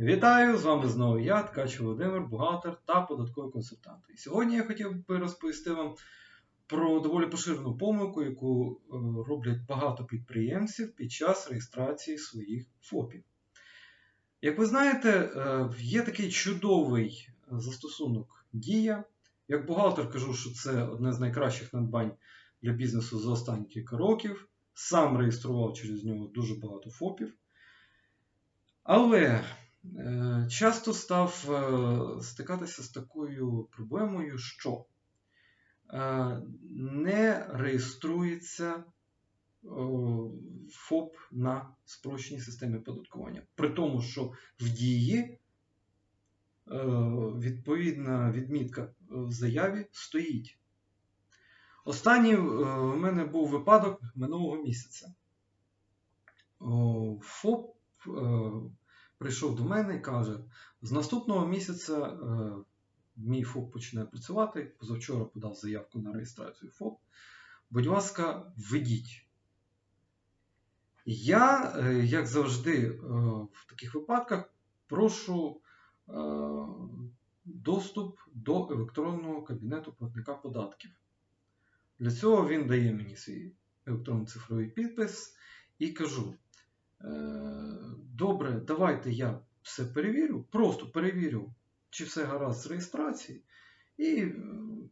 Вітаю! З вами знову я, Ткач Володимир, бухгалтер та податковий консультант. І сьогодні я хотів би розповісти вам про доволі поширену помилку, яку е, роблять багато підприємців під час реєстрації своїх ФОПів. Як ви знаєте, е, є такий чудовий застосунок Дія. Як бухгалтер кажу, що це одне з найкращих надбань для бізнесу за останні кілька років. Сам реєстрував через нього дуже багато ФОПів. Але е, часто став е, стикатися з такою проблемою, що е, не реєструється ФОП на спрощеній системі оподаткування. При тому, що в дії відповідна відмітка в заяві стоїть. Останній в мене був випадок минулого місяця. ФОП прийшов до мене і каже: з наступного місяця е, мій ФОП почне працювати. Позавчора подав заявку на реєстрацію ФОП. Будь ласка, введіть. Я, е, як завжди, е, в таких випадках прошу е, доступ до електронного кабінету платника податків. Для цього він дає мені свій електронний цифровий підпис і кажу: добре, давайте я все перевірю, просто перевірю, чи все гаразд з реєстрації, і е,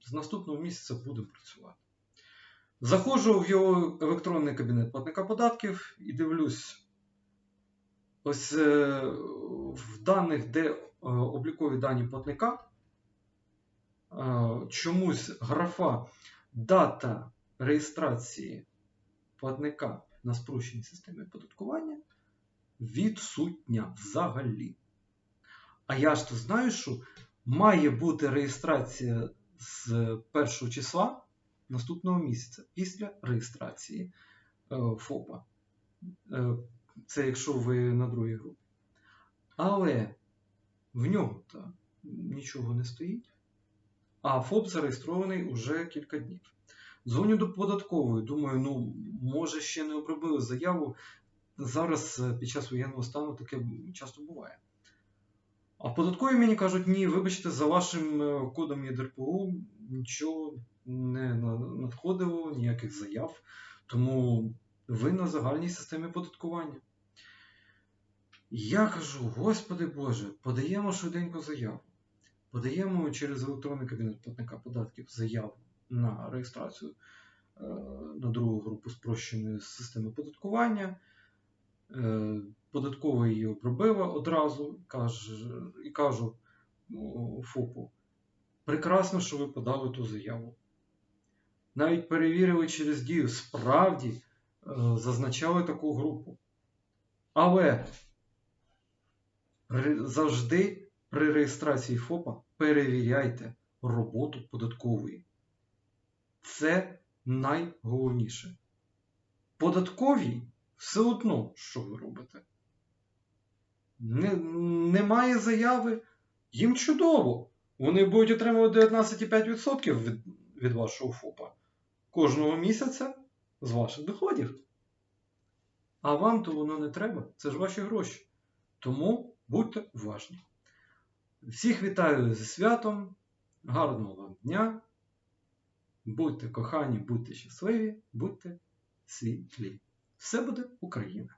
з наступного місяця будемо працювати. Заходжу в його електронний кабінет платника податків і дивлюсь, ось е, в даних, де облікові дані платника, чомусь графа дата реєстрації платника на спрощеній системі оподаткування відсутня взагалі. А я ж то знаю, що має бути реєстрація з першого числа наступного місяця після реєстрації е, ФОПа. Е, це якщо ви на другій групі. Але в ньому -то нічого не стоїть. А ФОП зареєстрований уже кілька днів. Дзвоню до податкової, думаю, ну, може, ще не обробили заяву. Зараз е, під час воєнного стану таке часто буває. А податкові мені кажуть, ні, вибачте, за вашим е, кодом ЄДРПУ нічого не надходило, ніяких заяв. Тому ви на загальній системі податкування. Я кажу, Господи Боже, подаємо швиденько заяву. Подаємо через електронний кабінет платника податків заяву на реєстрацію е, на другу групу спрощеної системи податкування. Е, Податкова її обробила одразу і кажу ФОПу, прекрасно, що ви подали ту заяву. Навіть перевірили через дію, справді е, зазначали таку групу. Але завжди при реєстрації ФОПа перевіряйте роботу податкової. Це найголовніше. Податкові все одно, що ви робите. Не, Немає заяви, їм чудово. Вони будуть отримувати 19,5% від, від вашого ФОПа кожного місяця з ваших доходів. А вам то воно не треба. Це ж ваші гроші. Тому будьте уважні. Всіх вітаю зі святом. Гарного вам дня! Будьте кохані, будьте щасливі, будьте світлі. Все буде Україна!